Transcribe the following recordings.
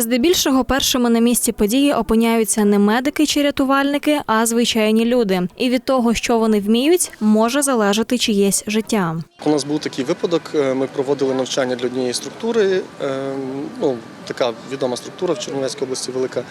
Здебільшого першими на місці події опиняються не медики чи рятувальники, а звичайні люди. І від того, що вони вміють, може залежати чиєсь життя. У нас був такий випадок. е, Ми проводили навчання для однієї структури. е, Ну, така відома структура в Чернівецькій області велика.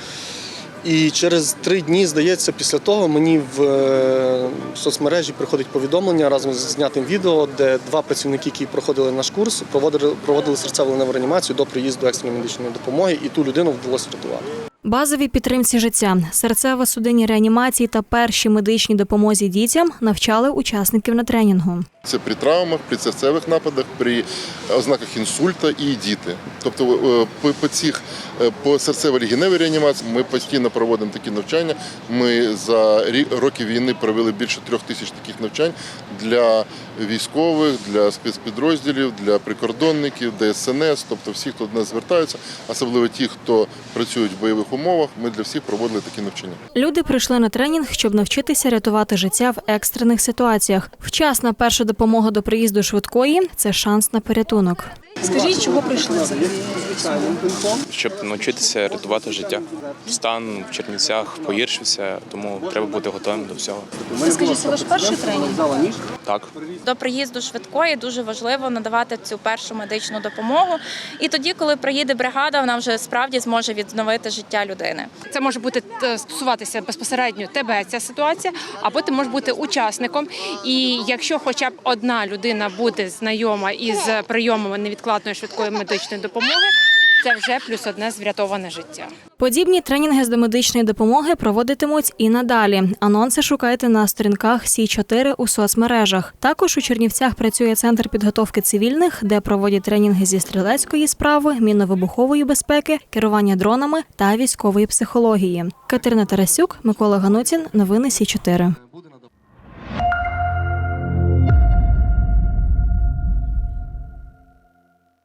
І через три дні, здається, після того мені в е, соцмережі приходить повідомлення разом з знятим відео, де два працівники, які проходили наш курс, проводили, проводили серцево-леву реанімацію до приїзду екстреної медичної допомоги, і ту людину вдалося рятувати. Базовій підтримці життя, серцево-судинній реанімації та першій медичній допомозі дітям навчали учасників на тренінгу. Це при травмах, при серцевих нападах, при ознаках інсульта і діти. Тобто е, по, цих е, по серцево-легеневій реанімації ми постійно проводимо такі навчання. Ми за роки війни провели більше трьох тисяч таких навчань для військових, для спецпідрозділів, для прикордонників, ДСНС, тобто всі, хто до нас звертаються, особливо ті, хто працюють в бойових умовах. Ми для всіх проводили такі навчання. Люди прийшли на тренінг, щоб навчитися рятувати життя в екстрених ситуаціях. Вчасна перша допомога до приїзду швидкої це шанс на порятунок. Скажіть, чого прийшли взагалі? щоб навчитися рятувати життя. Стан в Чернівцях погіршився, тому треба бути готовим до всього. Це скажіть, це ваш перший тренінг? Так. До приїзду швидкої дуже важливо надавати цю першу медичну допомогу. І тоді, коли приїде бригада, вона вже справді зможе відновити життя людини. Це може бути е, стосуватися безпосередньо тебе ця ситуація, або ти можеш бути учасником. І якщо хоча б одна людина буде знайома із прийомами невідкладної швидкої медичної допомоги, це вже плюс одне врятоване життя. Подібні тренінги з домедичної допомоги проводитимуть і надалі. Анонси шукайте на сторінках Сі 4 у соцмережах. Також у Чернівцях працює центр підготовки цивільних, де проводять тренінги зі стрілецької справи, мінно-вибухової безпеки, керування дронами та військової психології. Катерина Тарасюк, Микола Ганутін. Новини Сі 4